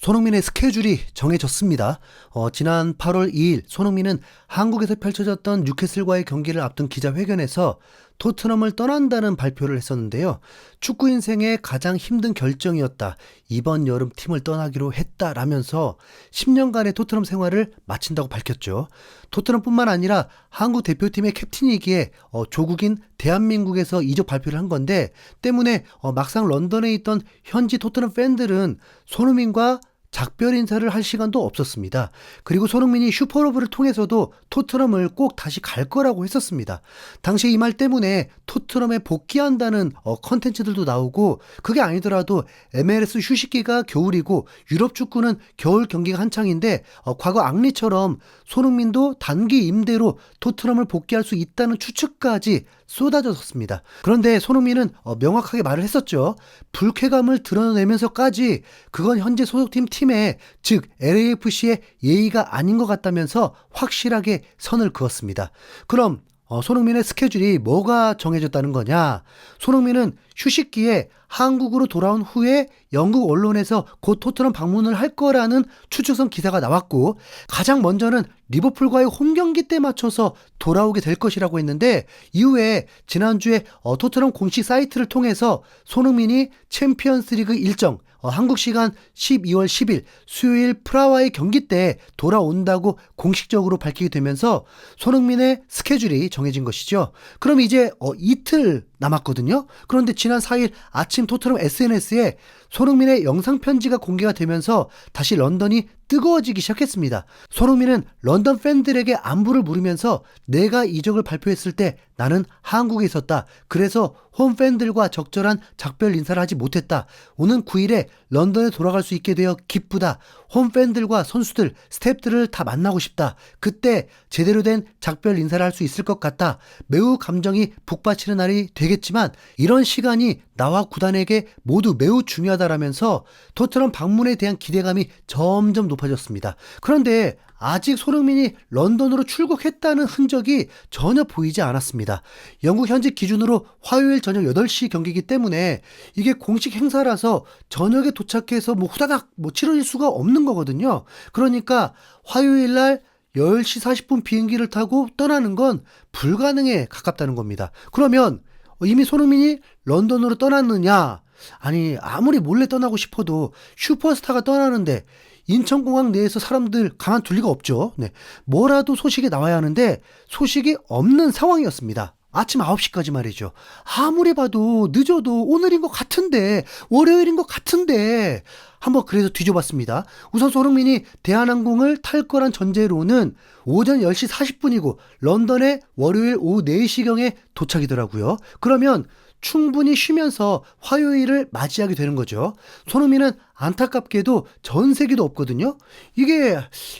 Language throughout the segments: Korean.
손흥민의 스케줄이 정해졌습니다. 어, 지난 8월 2일 손흥민은 한국에서 펼쳐졌던 뉴캐슬과의 경기를 앞둔 기자회견에서 토트넘을 떠난다는 발표를 했었는데요. 축구 인생의 가장 힘든 결정이었다. 이번 여름 팀을 떠나기로 했다라면서 10년간의 토트넘 생활을 마친다고 밝혔죠. 토트넘뿐만 아니라 한국 대표팀의 캡틴이기에 어, 조국인 대한민국에서 이적 발표를 한 건데 때문에 어, 막상 런던에 있던 현지 토트넘 팬들은 손흥민과 작별 인사를 할 시간도 없었습니다. 그리고 손흥민이 슈퍼러브를 통해서도 토트넘을 꼭 다시 갈 거라고 했었습니다. 당시 이 말 때문에 토트넘에 복귀한다는 어, 컨텐츠들도 나오고 그게 아니더라도 MLS 휴식기가 겨울이고 유럽 축구는 겨울 경기가 한창인데 어, 과거 앙리처럼 손흥민도 단기 임대로 토트넘을 복귀할 수 있다는 추측까지 쏟아졌습니다. 그런데 손흥민은 어, 명확하게 말을 했었죠. 불쾌감을 드러내면서까지 그건 현재 소속팀 팀의 즉 LAFC의 예의가 아닌 것 같다면서 확실하게 선을 그었습니다. 그럼 어, 손흥민의 스케줄이 뭐가 정해졌다는 거냐? 손흥민은 휴식기에 한국으로 돌아온 후에 영국 언론에서 곧 토트넘 방문을 할 거라는 추측성 기사가 나왔고 가장 먼저는 리버풀과의 홈 경기 때 맞춰서 돌아오게 될 것이라고 했는데 이후에 지난주에 어, 토트넘 공식 사이트를 통해서 손흥민이 챔피언스리그 일정 어, 한국 시간 12월 10일 수요일 프라와의 경기 때 돌아온다고 공식적으로 밝히게 되면서 손흥민의 스케줄이 정해진 것이죠. 그럼 이제 어, 이틀 남았거든요. 그런데 지난 4일 아침 토트넘 SNS에 손흥민의 영상 편지가 공개가 되면서 다시 런던이 뜨거워지기 시작했습니다. 손흥민은 런던 팬들에게 안부를 물으면서 내가 이적을 발표했을 때 나는 한국에 있었다. 그래서 홈 팬들과 적절한 작별 인사를 하지 못했다. 오는 9일에 런던에 돌아갈 수 있게 되어 기쁘다. 홈 팬들과 선수들, 스탭들을 다 만나고 싶다. 그때 제대로 된 작별 인사를 할 수 있을 것 같다. 매우 감정이 북받치는 날이 되겠지만 이런 시간이 나와 구단에게 모두 매우 중요하다라면서 토트넘 방문에 대한 기대감이 점점 높아졌습니다. 그런데 아직 손흥민이 런던으로 출국했다는 흔적이 전혀 보이지 않았습니다. 영국 현지 기준으로 화요일 저녁 8시 경기이기 때문에 이게 공식 행사라서 저녁에 도착해서 뭐 후다닥 뭐 치러질 수가 없는 거거든요. 그러니까 화요일 날 10시 40분 비행기를 타고 떠나는 건 불가능에 가깝다는 겁니다. 그러면 이미 손흥민이 런던으로 떠났느냐? 아니, 아무리 몰래 떠나고 싶어도 슈퍼스타가 떠나는데 인천공항 내에서 사람들 가만 둘 리가 없죠. 네. 뭐라도 소식이 나와야 하는데 소식이 없는 상황이었습니다. 아침 9시까지 말이죠. 아무리 봐도 늦어도 오늘인 것 같은데, 월요일인 것 같은데, 한번 그래서 뒤져봤습니다. 우선 손흥민이 대한항공을 탈 거란 전제로는 오전 10시 40분이고, 런던에 월요일 오후 4시경에 도착이더라고요. 그러면 충분히 쉬면서 화요일을 맞이하게 되는 거죠. 손흥민은 안타깝게도 전세기도 없거든요. 이게,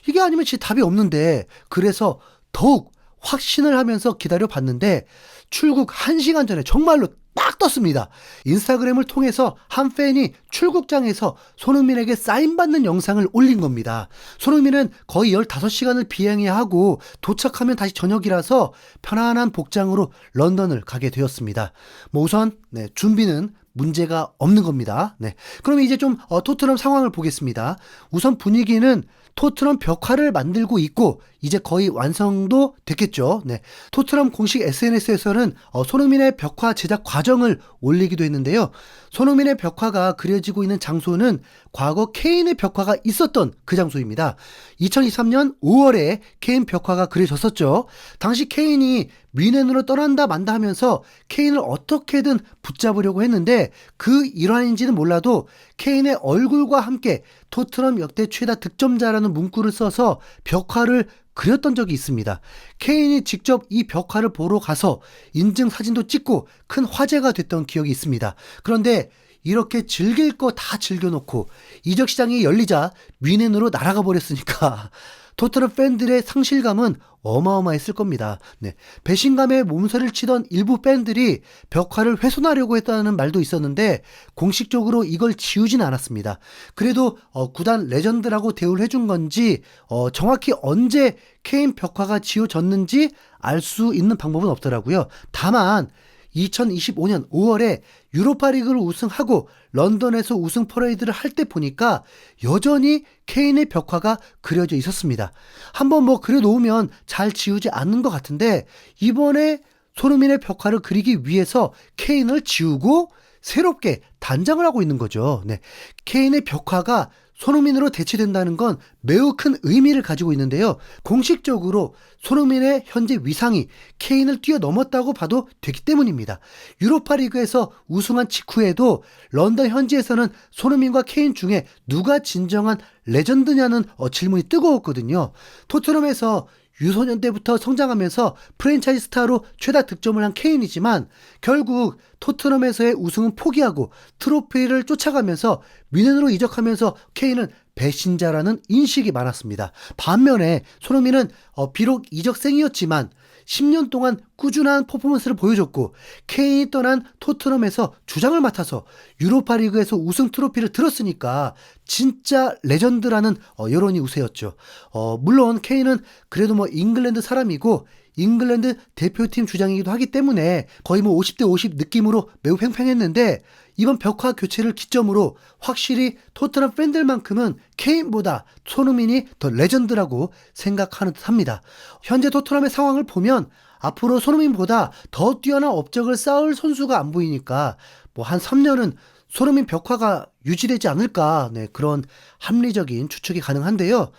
이게 아니면 진짜 답이 없는데, 그래서 더욱 확신을 하면서 기다려 봤는데 출국 1시간 전에 정말로 딱 떴습니다. 인스타그램을 통해서 한 팬이 출국장에서 손흥민에게 사인받는 영상을 올린 겁니다. 손흥민은 거의 15시간을 비행해야 하고 도착하면 다시 저녁이라서 편안한 복장으로 런던을 가게 되었습니다. 뭐 우선 네, 준비는 문제가 없는 겁니다. 네. 그럼 이제 좀 어, 토트넘 상황을 보겠습니다. 우선 분위기는 토트넘 벽화를 만들고 있고 이제 거의 완성도 됐겠죠. 네. 토트넘 공식 SNS에서는 어, 손흥민의 벽화 제작 과정을 올리기도 했는데요. 손흥민의 벽화가 그려지고 있는 장소는 과거 케인의 벽화가 있었던 그 장소입니다. 2023년 5월에 케인 벽화가 그려졌었죠. 당시 케인이 뮌헨으로 떠난다 만다 하면서 케인을 어떻게든 붙잡으려고 했는데 그 일환인지는 몰라도 케인의 얼굴과 함께 토트넘 역대 최다 득점자라는 문구를 써서 벽화를 그렸던 적이 있습니다. 케인이 직접 이 벽화를 보러 가서 인증 사진도 찍고 큰 화제가 됐던 기억이 있습니다. 그런데 이렇게 즐길 거 다 즐겨놓고 이적 시장이 열리자 뮌헨으로 날아가 버렸으니까 토트넘 팬들의 상실감은 어마어마했을 겁니다. 네. 배신감에 몸서리를 치던 일부 팬들이 벽화를 훼손하려고 했다는 말도 있었는데 공식적으로 이걸 지우진 않았습니다. 그래도 어, 구단 레전드라고 대우를 해준 건지 어, 정확히 언제 케인 벽화가 지워졌는지 알 수 있는 방법은 없더라고요. 다만 2025년 5월에 유로파리그를 우승하고 런던에서 우승 퍼레이드를 할 때 보니까 여전히 케인의 벽화가 그려져 있었습니다. 한번 뭐 그려놓으면 잘 지우지 않는 것 같은데 이번에 손흥민의 벽화를 그리기 위해서 케인을 지우고 새롭게 단장을 하고 있는 거죠. 네. 케인의 벽화가 손흥민으로 대체된다는 건 매우 큰 의미를 가지고 있는데요. 공식적으로 손흥민의 현재 위상이 케인을 뛰어넘었다고 봐도 되기 때문입니다. 유로파 리그에서 우승한 직후에도 런던 현지에서는 손흥민과 케인 중에 누가 진정한 레전드냐는 어, 질문이 뜨거웠거든요. 토트넘에서 유소년 때부터 성장하면서 프랜차이즈 스타로 최다 득점을 한 케인이지만 결국 토트넘에서의 우승은 포기하고 트로피를 쫓아가면서 미넨으로 이적하면서 케인은 배신자라는 인식이 많았습니다. 반면에 손흥민은 어, 비록 이적생이었지만 10년 동안 꾸준한 퍼포먼스를 보여줬고 케인이 떠난 토트넘에서 주장을 맡아서 유로파 리그에서 우승 트로피를 들었으니까 진짜 레전드라는 어, 여론이 우세였죠. 어, 물론 케인은 그래도 뭐 잉글랜드 사람이고 잉글랜드 대표팀 주장이기도 하기 때문에 거의 뭐 50대 50 느낌으로 매우 팽팽했는데 이번 벽화 교체를 기점으로 확실히 토트넘 팬들만큼은 케인보다 손흥민이 더 레전드라고 생각하는 듯 합니다. 현재 토트넘의 상황을 보면 앞으로 손흥민보다 더 뛰어난 업적을 쌓을 선수가 안 보이니까 뭐 한 3년은 손흥민 벽화가 유지되지 않을까 네, 그런 합리적인 추측이 가능한데요.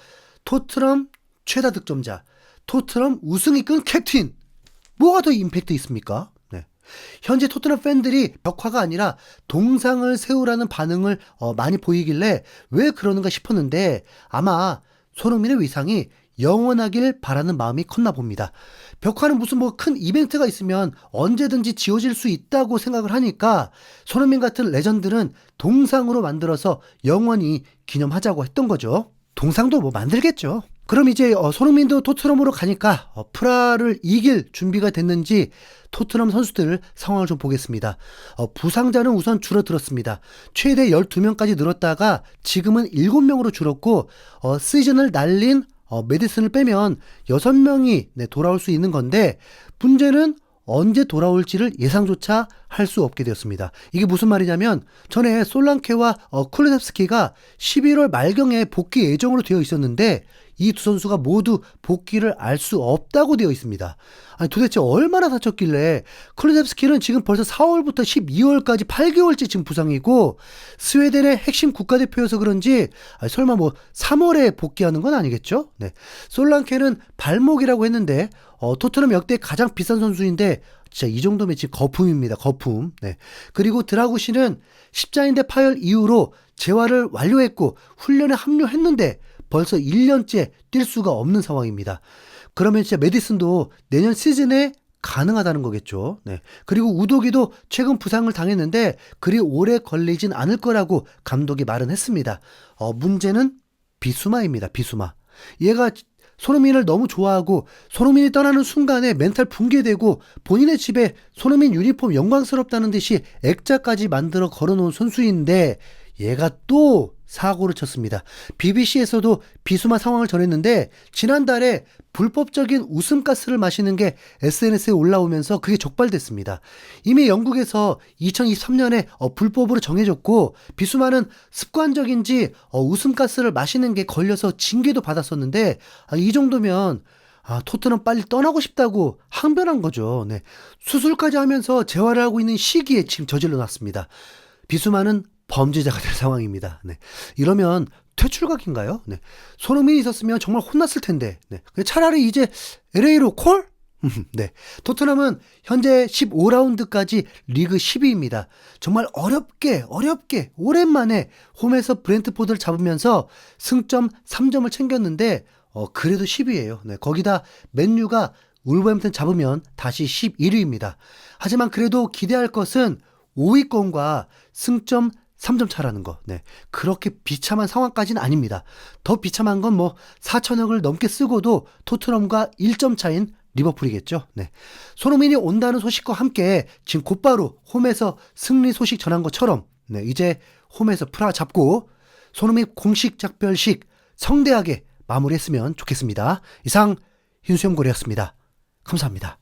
토트넘 최다 득점자, 토트넘 우승 이끈 캡틴 뭐가 더 임팩트 있습니까? 네. 현재 토트넘 팬들이 벽화가 아니라 동상을 세우라는 반응을 어, 많이 보이길래 왜 그러는가 싶었는데 아마 손흥민의 위상이 영원하길 바라는 마음이 컸나 봅니다. 벽화는 무슨 뭐 큰 이벤트가 있으면 언제든지 지워질 수 있다고 생각을 하니까 손흥민 같은 레전드는 동상으로 만들어서 영원히 기념하자고 했던 거죠. 동상도 뭐 만들겠죠. 그럼 이제 어, 손흥민도 토트넘으로 가니까 어, 프라를 이길 준비가 됐는지 토트넘 선수들 상황을 좀 보겠습니다. 어, 부상자는 우선 줄어들었습니다. 최대 12명까지 늘었다가 지금은 7명으로 줄었고 어, 시즌을 날린 어, 메디슨을 빼면 6명이 네, 돌아올 수 있는 건데 문제는 언제 돌아올지를 예상조차 할 수 없게 되었습니다. 이게 무슨 말이냐면 전에 솔랑케와 어, 쿨레셉스키가 11월 말경에 복귀 예정으로 되어 있었는데 이 두 선수가 모두 복귀를 알 수 없다고 되어 있습니다. 아니 도대체 얼마나 다쳤길래 쿨레셉스키는 지금 벌써 4월부터 12월까지 8개월째 지금 부상이고 스웨덴의 핵심 국가대표여서 그런지 아니, 설마 뭐 3월에 복귀하는 건 아니겠죠? 네. 솔랑케는 발목이라고 했는데 어, 토트넘 역대 가장 비싼 선수인데 진짜 이 정도면 지금 거품입니다. 거품. 네. 그리고 드라구시는 십자인대 파열 이후로 재활을 완료했고 훈련에 합류했는데 벌써 1년째 뛸 수가 없는 상황입니다. 그러면 진짜 메디슨도 내년 시즌에 가능하다는 거겠죠. 네. 그리고 우도기도 최근 부상을 당했는데 그리 오래 걸리진 않을 거라고 감독이 말은 했습니다. 어, 문제는 비수마입니다. 비수마. 얘가 손흥민을 너무 좋아하고 손흥민이 떠나는 순간에 멘탈 붕괴되고 본인의 집에 손흥민 유니폼 영광스럽다는 듯이 액자까지 만들어 걸어놓은 선수인데 얘가 또 사고를 쳤습니다. BBC에서도 비수마 상황을 전했는데 지난달에 불법적인 웃음가스를 마시는 게 SNS에 올라오면서 그게 적발됐습니다. 이미 영국에서 2023년에 어, 불법으로 정해졌고 비수마는 습관적인지 어, 웃음가스를 마시는 게 걸려서 징계도 받았었는데 아, 이 정도면 아, 토트넘 빨리 떠나고 싶다고 항변한 거죠. 네. 수술까지 하면서 재활을 하고 있는 시기에 지금 저질러 놨습니다. 비수마는 범죄자가 될 상황입니다. 네. 이러면 퇴출각인가요? 네. 손흥민이 있었으면 정말 혼났을 텐데. 네. 차라리 이제 LA로 콜? 네. 토트넘은 현재 15라운드까지 리그 10위입니다. 정말 어렵게, 어렵게, 오랜만에 홈에서 브렌트포드를 잡으면서 승점 3점을 챙겼는데, 어, 그래도 10위예요. 네. 거기다 맨유가 울버햄튼 잡으면 다시 11위입니다. 하지만 그래도 기대할 것은 5위권과 승점 3점 차라는 거. 네. 그렇게 비참한 상황까지는 아닙니다. 더 비참한 건 뭐 4천억을 넘게 쓰고도 토트넘과 1점 차인 리버풀이겠죠. 네. 손흥민이 온다는 소식과 함께 지금 곧바로 홈에서 승리 소식 전한 것처럼 네, 이제 홈에서 프라 잡고 손흥민 공식 작별식 성대하게 마무리했으면 좋겠습니다. 이상 흰수염고리였습니다. 감사합니다.